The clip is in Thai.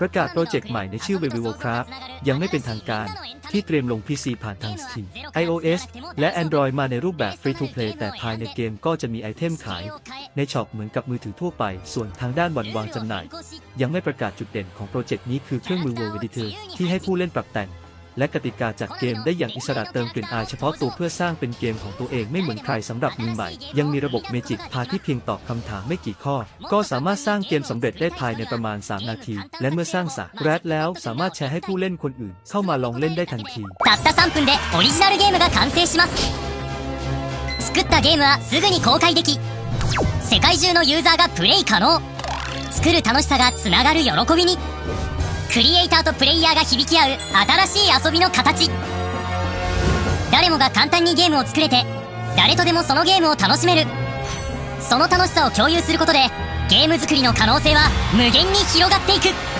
ประกาศโปรเจกต์ใหม่ในชื่อ Baby Warcraft ยังไม่เป็นทางการ ที่เตรียมลง PC ผ่านทาง Steam iOS และ Android มาในรูปแบบ Free to Play แต่ภายในเกมก็จะมีไอเทมขาย ในช็อปเหมือนกับมือถือทั่วไป ส่วนทางด้านวันวางจำหน่าย ยังไม่ประกาศจุดเด่นของโปรเจกต์นี้คือเครื่องมือ World Editor ที่ให้ผู้เล่นปรับแต่ง และกติกาจากเกมได้อย่างอิสระเติมกลิ่นอายเฉพาะตัวเพื่อสร้างเป็นเกมของตัวเองไม่เหมือนใครสำหรับมือใหม่ ยังมีระบบเมจิกพาที่เพียงตอบคำถามไม่กี่ข้อ ก็สามารถสร้างเกมสำเร็จได้ภายในประมาณ 3 นาที และเมื่อสร้างสรรค์แรดแล้วสามารถแชร์ให้ผู้เล่นคนอื่น เข้ามาลองเล่นได้ทันที たった3分でオリジナルゲームが完成します作ったゲームはすぐに公開でき世界中のユーザーがプレイ可能作る楽しさがつながる喜びに クリエイターとプレイヤーが響き合う新しい遊びの形。誰もが簡単にゲームを作れて誰とでもそのゲームを楽しめる。その楽しさを共有することでゲーム作りの可能性は無限に広がっていく。